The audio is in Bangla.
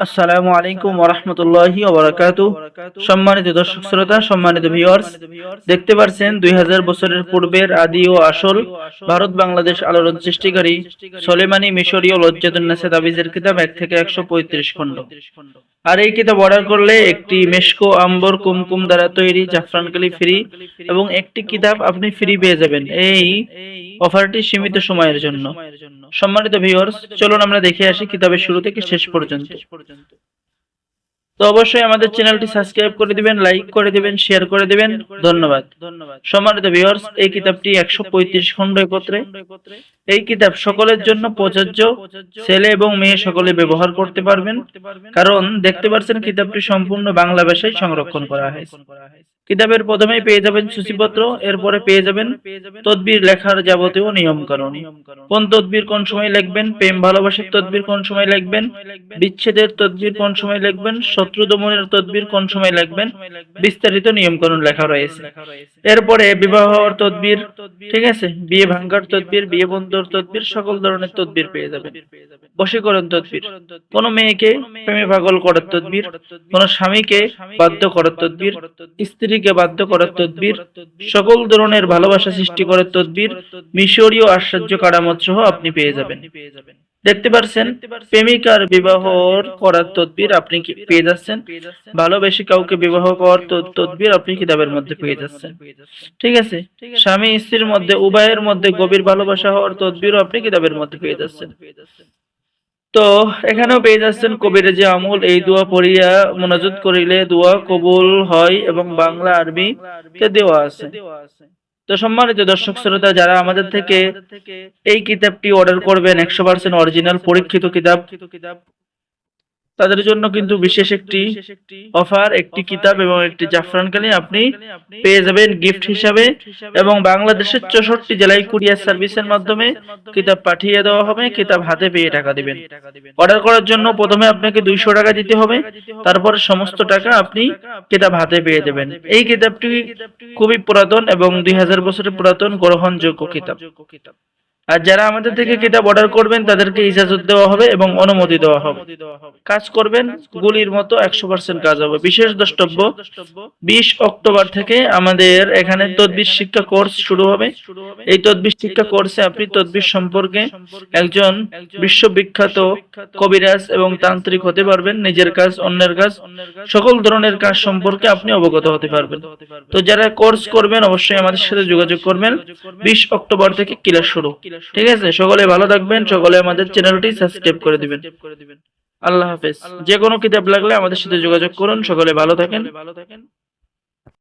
আসসালামু আলাইকুম ওরহমতুল্লাহি ওবরাকাতু সম্মানিত দর্শক শ্রোতা, সম্মানিত ভিউয়ার্স দেখতে পারছেন দুই হাজার বছরের পূর্বের আদি ও আসল ভারত বাংলাদেশ আলোড়ন সৃষ্টিকারী সলেমানি মিশরীয় লজ্জাতুন্নাসে তাবিজের কিতাব এক থেকে একশো পঁয়ত্রিশ খণ্ড। আর এই কিতাব অর্ডার করলে একটি মেশকো আম্বর কুমকুম দ্বারা তৈরি জাফরানকালি ফ্রি এবং একটি কিতাব আপনি ফ্রি পেয়ে যাবেন এই অফারটি সীমিত সময়ের জন্য। সম্মানিত ভিউয়ার্স চলুন আমরা দেখে আসি কিতাবের শুরু থেকে শেষ পর্যন্ত। তো অবশ্যই আমাদের চ্যানেলটি সাবস্ক্রাইব করে দিবেন লাইক করে দিবেন শেয়ার করে দিবেন। ধন্যবাদ। ধন্যবাদ। সম্মানিত ভিউয়ার্স এই কিতাবটি একশো পঁয়ত্রিশ খণ্ড একত্রে। এই কিতাব সকলের জন্য প্রযোজ্য। ছেলে এবং মেয়ে সকলে ব্যবহার করতে পারবেন। কারণ দেখতে পাচ্ছেন কিতাবটি সম্পূর্ণ বাংলা ভাষায় সংরক্ষণ করা হয়েছে। কিতাবের প্রথমেই পেয়ে যাবেন সূচিপত্র, এরপরে পেয়ে যাবেন তদবির লেখার যাবতীয় নিয়ম কানুন কোন তদবির কোন সময় লিখবেন, প্রেম, ভালোবাসার তদবির কোন সময় লিখবেন, বিচ্ছেদের তদবির কোন সময় লিখবেন, শত্রু দমনের তদবির কোন সময় লিখবেন, বিস্তারিত নিয়ম কানুন লেখা রয়েছে। এরপরে বিবাহ হওয়ার তদবির, ঠিক আছে? বিয়ে ভাঙ্গার তদবির, বিয়ে বন্ধুর তদবির, সকল ধরনের তদবির পেয়ে যাবেন। বশীকরণ তদবির। কোন মেয়েকে প্রেমে পাগল করার তদবির, কোন স্বামীকে বাধ্য করার তদবির স্ত্রীকে বাধ্য করার তদবির, সকল ধরনের ভালোবাসা সৃষ্টি করার তদবির, মিশরীয় আশ্চর্য কারামত সহ আপনি পেয়ে যাবেন। দেখতে পারছেন প্রেমিকার বিবাহ করার তদবির আপনি কি পেয়ে যাচ্ছেন? ভালোবেসে কাউকে বিবাহ করার তদ- তদবির আপনি কিতাবের মধ্যে পেয়ে যাচ্ছেন। ঠিক আছে, স্বামী স্ত্রীর মধ্যে, উভয়ের মধ্যে গভীর ভালোবাসা হওয়ার তদবিরও আপনি কিতাবের মধ্যে পেয়ে যাচ্ছেন। তো এখানেও পেয়ে যাচ্ছেন কবির যে আমল। এই দোয়া পড়িয়া মোনাজত করিলে দোয়া কবুল হয় এবং বাংলা আরবি দেওয়া আছে। তো সম্মানিত দর্শক শ্রোতা, যারা আমাদের থেকে এই কিতাবটি অর্ডার করবেন, একশো পার্সেন্ট অরিজিনাল পরীক্ষিত কিতাব তাদের জন্য কিন্তু বিশেষ একটি অফার একটি কিতাব এবং একটি জাফরান জাফরানকালি আপনি পেয়ে যাবেন গিফট হিসাবে এবং বাংলাদেশের চৌষট্টি জেলায় কুরিয়ার সার্ভিসের মাধ্যমে কিতাব পাঠিয়ে দেওয়া হবে, কিতাব হাতে পেয়ে টাকা দিবেন। অর্ডার করার জন্য প্রথমে আপনাকে দুইশো টাকা দিতে হবে, তারপর সমস্ত টাকা আপনি কিতাব হাতে পেয়ে দেবেন। এই কিতাবটি খুবই পুরাতন এবং দুই হাজার বছরের পুরাতন গ্রহণযোগ্য কিতাব। আর যারা আমাদের থেকে কিতাব অর্ডার করবেন, তাদেরকে ইজাজত দেওয়া হবে এবং অনুমতি দেওয়া হবে। কাজ করবেন, গুলির মতো একশো পার্সেন্ট কাজ হবে। বিশেষ দ্রষ্টব্য, বিশ অক্টোবর থেকে আমাদের এখানে তদবির শিক্ষা কোর্স শুরু হবে। এই তদবির শিক্ষা কোর্সে আপনি তদবির সম্পর্কে একজন বিশ্ববিখ্যাত কবিরাজ এবং তান্ত্রিক হতে পারবেন, নিজের কাজ, অন্যের কাজ, সকল ধরনের কাজ সম্পর্কে আপনি অবগত হতে পারবেন। তো যারা কোর্স করবেন, অবশ্যই আমাদের সাথে যোগাযোগ করবেন। বিশ অক্টোবর থেকে ক্লাস শুরু। ঠিক আছে সকলে ভালো থাকবেন সকলে আমাদের চ্যানেলটি সাবস্ক্রাইব করে দিবেন। আল্লাহ হাফেজ। যে কোনো কিতাব লাগলে আমাদের সাথে যোগাযোগ করুন সকলে ভালো থাকেন। ভালো থাকেন।